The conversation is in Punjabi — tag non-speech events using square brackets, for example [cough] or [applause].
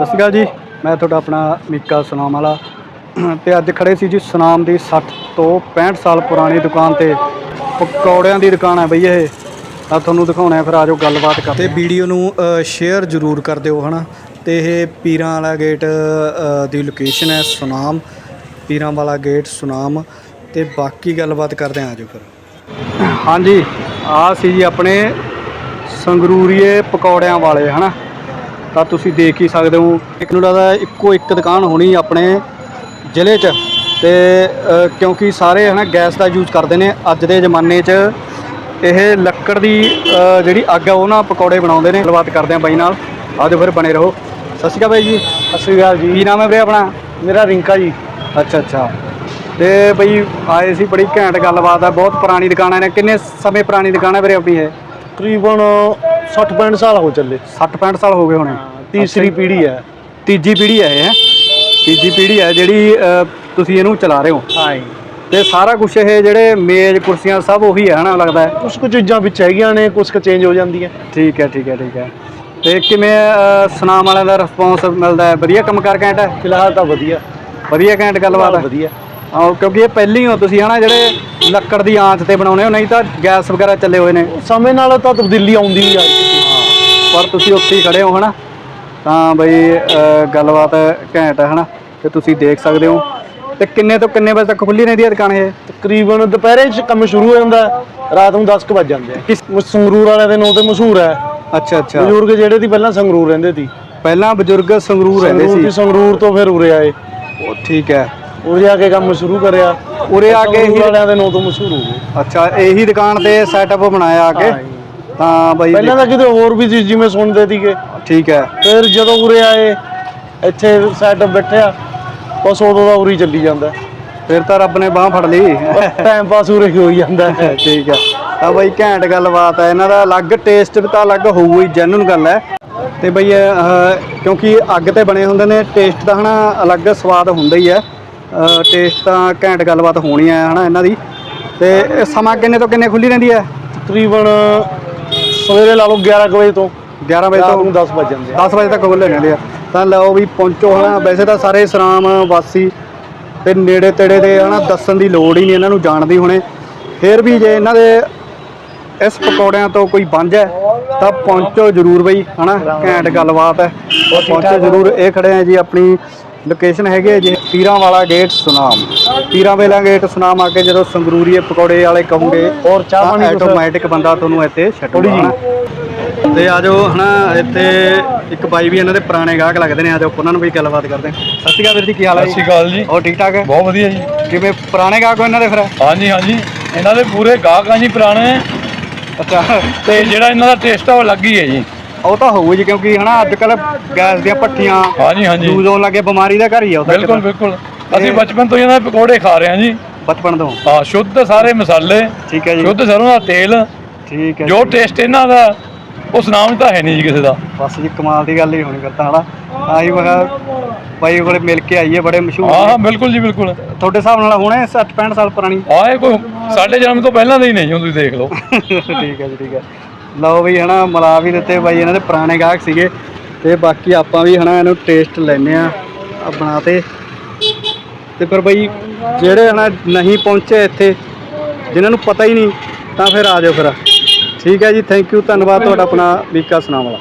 ਸਤਿ ਸ਼੍ਰੀ ਅਕਾਲ ਜੀ। ਮੈਂ ਤੁਹਾਡਾ ਆਪਣਾ ਮੀਕਾ ਸੁਨਾਮ ਵਾਲਾ। ਤੇ ਅੱਜ ਖੜੇ ਸੀ ਜੀ ਸੁਨਾਮ ਦੀ 60 ਤੋਂ 65 ਸਾਲ ਪੁਰਾਣੀ ਦੁਕਾਨ ਤੇ। ਪਕੌੜਿਆਂ ਦੀ ਦੁਕਾਨ ਹੈ ਬਈ ਇਹ। ਆ ਤੁਹਾਨੂੰ ਦਿਖਾਉਣਾ ਫਿਰ ਆਜੋ ਗੱਲਬਾਤ ਕਰਦੇ ਤੇ ਵੀਡੀਓ ਨੂੰ ਸ਼ੇਅਰ ਜ਼ਰੂਰ ਕਰ ਦਿਓ ਹਨਾ। ਤੇ ਇਹ ਪੀਰਾਂ ਵਾਲਾ ਗੇਟ ਦੀ ਲੋਕੇਸ਼ਨ ਹੈ ਸੁਨਾਮ। ਪੀਰਾਂ ਵਾਲਾ ਗੇਟ ਸੁਨਾਮ। ਤੇ ਬਾਕੀ ਗੱਲਬਾਤ ਕਰਦੇ ਆਜੋ ਫਿਰ। ਹਾਂਜੀ ਆ ਸੀ ਜੀ ਆਪਣੇ ਸੰਗਰੂਰੀਏ ਪਕੌੜਿਆਂ ਵਾਲੇ ਹਨਾ। ਤਾਂ ਤੁਸੀਂ ਦੇਖ ਹੀ ਸਕਦੇ ਹੋ। ਇੱਕ ਨੂੰ ਲੱਗਦਾ ਇੱਕੋ ਇੱਕ ਦੁਕਾਨ ਹੋਣੀ ਆਪਣੇ ਜ਼ਿਲ੍ਹੇ 'ਚ ਤੇ ਕਿਉਂਕਿ ਸਾਰੇ ਹਨਾ ਗੈਸ ਦਾ ਯੂਜ਼ ਕਰਦੇ ਨੇ। ਅੱਜ ਦੇ ਜ਼ਮਾਨੇ 'ਚ ਇਹ ਲੱਕੜ ਦੀ ਜਿਹੜੀ ਅੱਗ ਆ ਉਹ ਨਾਲ ਪਕੌੜੇ ਬਣਾਉਂਦੇ ਨੇ। ਗੱਲਬਾਤ ਕਰਦੇ ਆ ਬਾਈ ਨਾਲ। ਆਜੋ ਫਿਰ ਬਣੇ ਰਹੋ। ਸਤਿ ਸ਼੍ਰੀ ਅਕਾਲ ਬਾਈ ਜੀ। ਸਤਿ ਸ਼੍ਰੀ ਅਕਾਲ ਕੀ ਜੀ ਨਾਮ ਹੈ ਵੀਰੇ ਆਪਣਾ? ਮੇਰਾ ਰਿੰਕਾ ਜੀ। ਅੱਛਾ ਅੱਛਾ। ਤੇ ਬਈ ਆਏ ਸੀ ਬੜੀ ਘੈਂਟ ਗੱਲਬਾਤ ਹੈ ਬਹੁਤ ਪੁਰਾਣੀ ਦੁਕਾਨ ਹੈ ਕਿੰਨੇ ਸਮੇਂ ਪੁਰਾਣੀ ਦੁਕਾਨ ਹੈ ਵੀਰੇ ਆਪਣੀ ਇਹ? ਤਕਰੀਬਨ 60 65 ਸਾਲ ਹੋ ਚੱਲੇ। 60 65 ਸਾਲ ਹੋ ਗਏ ਹੋਣੇ। ਤੀਸਰੀ ਪੀੜ੍ਹੀ ਹੈ। ਤੀਜੀ ਪੀੜ੍ਹੀ ਹੈ ਇਹ। ਹੈਂ? ਤੀਜੀ ਪੀੜ੍ਹੀ ਹੈ ਜਿਹੜੀ ਅ, ਤੁਸੀਂ ਇਹਨੂੰ ਚਲਾ ਰਹੇ ਹੋ। ਹਾਂ ਜੀ। ਤੇ ਸਾਰਾ ਕੁਝ ਇਹ ਜਿਹੜੇ ਮੇਜ਼ ਕੁਰਸੀਆਂ ਸਭ ਉਹੀ ਹੈ ਹਨਾ ਲੱਗਦਾ ਹੈ? ਕੁਝ ਕੁ ਚੀਜ਼ਾਂ ਵਿੱਚ ਹੈਗੀਆਂ ਨੇ ਕੁਝ ਕੁ ਚੇਂਜ ਹੋ ਜਾਂਦੀਆਂ। ਠੀਕ ਹੈ ਠੀਕ ਹੈ ਠੀਕ ਹੈ। ਤੇ ਕਿਵੇਂ ਅ, ਸੁਨਾਮ ਵਾਲਿਆਂ ਦਾ ਰਿਸਪੌਂਸ ਮਿਲਦਾ ਹੈ? ਵਧੀਆ ਕੰਮ ਕਰ ਘੈਂਟ ਹੈ? ਫਿਲਹਾਲ ਤਾਂ ਵਧੀਆ। ਵਧੀਆ ਘੈਂਟ ਗੱਲਬਾਤ ਹੈ? ਵਧੀਆ। ਆਹੋ ਕਿਉਂਕਿ ਇਹ ਪਹਿਲੀ ਹੋ ਤੁਸੀਂ ਹਨਾ ਜਿਹੜੇ ਲੱਕੜ ਦੀ ਆਂਚ ਤੇ ਬਣਾਉਣੇ ਹੋ ਨਹੀਂ ਤਾਂ ਗੈਸ ਵਗੈਰਾ ਚੱਲੇ ਹੋਏ ਨੇ। ਸਮੇਂ ਨਾਲ ਤਾਂ ਤਬਦੀਲੀ ਆਉਂਦੀ ਹੀ ਆ ਪਰ ਤੁਸੀਂ ਉੱਥੇ ਹੀ ਖੜੇ ਹੋ ਹਨਾ ਤਾਂ ਬਈ ਗੱਲਬਾਤ ਘੈਂਟ ਹੈ ਹਨਾ ਤੇ ਤੁਸੀਂ ਦੇਖ ਸਕਦੇ ਹੋ। ਤੇ ਕਿੰਨੇ ਤੋਂ ਕਿੰਨੇ ਵਜੇ ਤੱਕ ਖੁੱਲੀ ਰਹਿੰਦੀ ਹੈ ਦੁਕਾਨ ਇਹ? ਤਕਰੀਬਨ ਦੁਪਹਿਰੇ ਚ ਕੰਮ ਸ਼ੁਰੂ ਹੋ ਜਾਂਦਾ ਹੈ, ਰਾਤ ਨੂੰ 10 ਕੁ ਵੱਜ ਜਾਂਦੇ ਆ। ਕਿਸ- ਸੰਗਰੂਰ ਵਾਲਿਆਂ ਦੇ ਨਾਂ ਤੇ ਮਸ਼ਹੂਰ ਹੈ। ਅੱਛਾ ਅੱਛਾ। ਬਜ਼ੁਰਗ ਜਿਹੜੇ ਦੀ ਪਹਿਲਾਂ ਸੰਗਰੂਰ ਰਹਿੰਦੇ ਸੀ। ਪਹਿਲਾਂ ਬਜ਼ੁਰਗ ਸੰਗਰੂਰ ਰਹਿੰਦੇ ਸੰਗਰੂਰ ਸੀ। ਦੀ ਸੰਗਰੂਰ ਤੋਂ ਫਿਰ ਉਰੇ ਆਏ। ਉਹ ਠੀਕ ਹੈ। ਉਰੇ ਆ ਕੇ ਕੰਮ ਸ਼ੁਰੂ ਕਰਿਆ। ਉਰੇ ਆ ਕੇ ਹੀ ਵਾਲਿਆਂ ਦੇ ਨਾਂ ਤੋਂ ਮਸ਼ਹੂਰ ਹੋ ਗਏ। ਅੱਛਾ ਇਹੀ ਦੁਕਾਨ ਤੇ ਸੈਟਅਪ ਬਣਾਇਆ ਆ ਕੇ। ਤਾਂ ਬਈ ਪਹਿਲਾਂ ਤਾਂ ਕਿਤੇ ਹੋਰ ਵੀ ਸੀ ਜਿਵੇਂ ਸੁਣਦੇ ਸੀਗੇ। ਠੀਕ ਹੈ। ਫਿਰ ਜਦੋਂ ਉਰੇ ਆਏ ਇੱਥੇ ਸੈਟ ਬੈਠਿਆ ਬਸ ਉਦੋਂ ਦਾ ਉਰੀ ਚੱਲੀ ਜਾਂਦਾ। ਫਿਰ ਤਾਂ ਰੱਬ ਨੇ ਬਾਹ ਫੜ ਲਈ। ਟਾਈਮ ਪਾਸ ਉਰੇ ਹੀ ਹੋਈ ਜਾਂਦਾ। ਹੈ ਠੀਕ ਹੈ। ਤਾਂ ਬਈ ਘੈਂਟ ਗੱਲਬਾਤ ਹੈ। ਇਹਨਾਂ ਦਾ ਅਲੱਗ ਟੇਸਟ ਵੀ ਤਾਂ ਅਲੱਗ ਹੋਊ ਹੀ ਜੈਨੂਨ ਗੱਲ ਹੈ। ਤੇ ਬਈ ਕਿਉਂਕਿ ਅੱਗ ਤੇ ਬਣੇ ਹੁੰਦੇ ਨੇ ਟੇਸਟ ਦਾ ਹਨਾ ਅਲੱਗ ਸਵਾਦ ਹੁੰਦਾ ਹੀ ਹੈ। ਟੇਸਟ ਤਾਂ ਘੈਂਟ ਗੱਲਬਾਤ ਹੋਣੀ ਹੈ ਹਨਾ ਇਹਨਾਂ ਦੀ। ਤੇ ਇਹ ਸਮਾਂ ਕਿੰਨੇ ਤੋਂ ਕਿੰਨੇ ਖੁੱਲੀ ਰਹਿੰਦੀ ਹੈ ਤਕਰੀਬਨ ਸਵੇਰੇ ਲਾ ਲਓ 11 ਕੁ ਵਜੇ ਤੋਂ। 11 ਵਜੇ ਰਾਤ ਤੋਂ ਨੂੰ 10 ਵੱਜ ਜਾਂਦੇ ਆ। 10 ਵਜੇ ਤੱਕ ਖੁੱਲੇ ਰਹਿੰਦੇ ਆ। ਤਾਂ ਲਓ ਵੀ ਪਹੁੰਚੋ ਹਨਾ। ਵੈਸੇ ਤਾਂ ਸਾਰੇ ਸਰਾਮ ਵਾਸੀ ਤੇ ਨੇੜੇ ਤੇੜੇ ਦੇ ਹਨਾ ਦੱਸਣ ਦੀ ਲੋੜ ਹੀ ਨਹੀਂ ਇਹਨਾਂ ਨੂੰ ਜਾਣਦੀ ਹੁਣੇ। ਫਿਰ ਵੀ ਜੇ ਇਹਨਾਂ ਦੇ ਇਸ ਪਕੌੜਿਆਂ ਤੋਂ ਕੋਈ ਵਾਂਝ ਹੈ ਤਾਂ ਪਹੁੰਚੋ ਜ਼ਰੂਰ ਬਈ ਹਨਾ। ਘੈਂਟ ਗੱਲਬਾਤ ਹੈ। ਪਹੁੰਚੋ ਜ਼ਰੂਰ। ਇਹ ਖੜੇ ਆ ਜੀ ਆਪਣੀ ਲੋਕੇਸ਼ਨ ਹੈਗੀ ਜੀ ਪੀਰਾਂ ਵਾਲਾ ਗੇਟ ਸੁਨਾਮ। ਪੀਰਾਂ ਵਾਲਾ ਗੇਟ ਸੁਨਾਮ ਆ ਕੇ ਜਦੋਂ ਸੰਗਰੂਰੀਏ ਪਕੌੜੇ ਵਾਲੇ ਕਹੋਗੇ ਹੋਰ ਚਾਹ ਪਾਣੀ? ਆਟੋਮੈਟਿਕ ਬੰਦਾ ਤੁਹਾਨੂੰ ਇੱਥੇ ਛੱਡੂਗਾ ਥੋੜ੍ਹੀ ਹਨਾ? ਤੇ ਆਜੋ ਹਨਾ ਇੱਥੇ ਇੱਕ ਬਾਈ ਵੀ ਇਹਨਾਂ ਦੇ ਪੁਰਾਣੇ ਗਾਹਕ ਲੱਗਦੇ ਨੇ ਆਜੋ ਉਹਨਾਂ ਨੂੰ ਵੀ ਗੱਲਬਾਤ ਕਰਦੇ ਹਾਂ। ਸਤਿ ਸ਼੍ਰੀ ਅਕਾਲ ਵੀਰ ਜੀ ਕੀ ਹਾਲ ਹੈ ਸਤਿ ਸ਼੍ਰੀ ਅਕਾਲ ਜੀ। ਹੋਰ ਠੀਕ ਠਾਕ ਹੈ? ਬਹੁਤ ਵਧੀਆ ਜੀ। ਕਿਵੇਂ ਪੁਰਾਣੇ ਗਾਹਕ ਹੋ ਇਹਨਾਂ ਦੇ ਫਿਰ? ਹਾਂਜੀ ਹਾਂਜੀ। ਇਹਨਾਂ ਦੇ ਪੂਰੇ ਗਾਹਕਾਂ ਜੀ ਪੁਰਾਣੇ। ਅੱਛਾ। ਤੇ ਜਿਹੜਾ ਇਹਨਾਂ ਦਾ ਟੇਸਟ ਆ ਉਹ ਅਲੱਗ ਹੀ ਹੈ ਜੀ। ਉਹ ਤਾਂ ਹੋਊ ਜੀ ਕਿਉਂਕਿ ਹਨਾ ਅੱਜ ਕੱਲ ਗੈਸ ਦੀਆਂ ਭੱਠੀਆਂ ਹਾਂਜੀ ਹਾਂਜੀ। ਯੂਜ਼ ਹੋਣ ਲੱਗੇ ਬਿਮਾਰੀ ਦਾ ਘਰ ਹੀ ਆ ਉਹ ਤਾਂ ਬਿਲਕੁਲ ਇੱਕ ਬਿਲਕੁਲ। ਅਸੀਂ ਬਚਪਨ ਤੋਂ ਇਹਨਾਂ ਦੇ ਪਕੌੜੇ ਖਾ ਰਹੇ ਹਾਂ ਜੀ। ਬਚਪਨ ਤੋਂ। ਹਾਂ ਸ਼ੁੱਧ ਸਾਰੇ ਮਸਾਲੇ ਠੀਕ ਹੈ ਜੀ। ਸ਼ੁੱਧ ਸਰੋਂ ਦਾ ਤੇਲ ਠੀਕ ਹੈ ਜੋ ਟੇਸਟ ਇਹਨਾਂ ਦਾ ਉਸ ਨਾਮ ਤਾਂ ਹੈ ਨਹੀਂ ਜੀ ਕਿਸੇ ਦਾ। ਬਸ ਜੀ ਕਮਾਲ ਦੀ ਗੱਲ ਹੀ ਹੋਣੀ ਫਿਰ ਤਾਂ ਹਨਾ। ਆਹੀ ਮੈਂ ਬਾਈ ਕੋਲੇ ਮਿਲ ਕੇ ਆਈਏ ਬੜੇ ਮਸ਼ਹੂਰ ਹਾਂ। ਹਾਂ ਬਿਲਕੁਲ ਜੀ ਬਿਲਕੁਲ। ਤੁਹਾਡੇ ਹਿਸਾਬ ਨਾਲ ਹੁਣੇ 60 65 ਸਾਲ ਪੁਰਾਣੀ। ਇਹ ਕੋਈ ਸਾਡੇ ਜਨਮ ਤੋਂ ਪਹਿਲਾਂ ਦੇ ਹੀ ਨਹੀਂ ਤੁਸੀਂ ਦੇਖ ਲਓ। [laughs] ਠੀਕ ਹੈ ਜੀ ਠੀਕ ਹੈ। ਲਓ ਵੀ ਹਨਾ, ਮਿਲਾ ਵੀ ਦਿੱਤੇ ਬਾਈ, ਇਹਨਾਂ ਦੇ ਪੁਰਾਣੇ ਗਾਹਕ ਸੀਗੇ। ਤੇ ਬਾਕੀ ਆਪਾਂ ਵੀ ਹਨਾ, ਇਹਨੂੰ ਟੇਸਟ ਲੈਨੇ ਆ ਆ ਬਣਾ ਤੇ। ਤੇ ਫਿਰ ਬਾਈ ਜਿਹੜੇ ਹਨਾ, ਨਹੀਂ ਪਹੁੰਚੇ ਇੱਥੇ, ਜਿਨ੍ਹਾਂ ਨੂੰ ਪਤਾ ਹੀ ਨਹੀਂ, ਤਾਂ ਫਿਰ ਆ ਜਾਓ ਫਿਰ। ਠੀਕ ਹੈ ਜੀ ਥੈਂਕ ਯੂ ਧੰਨਵਾਦ ਤੁਹਾਡਾ ਆਪਣਾ, ਵੀਕਾ ਸੁਨਾਮ ਵਾਲਾ।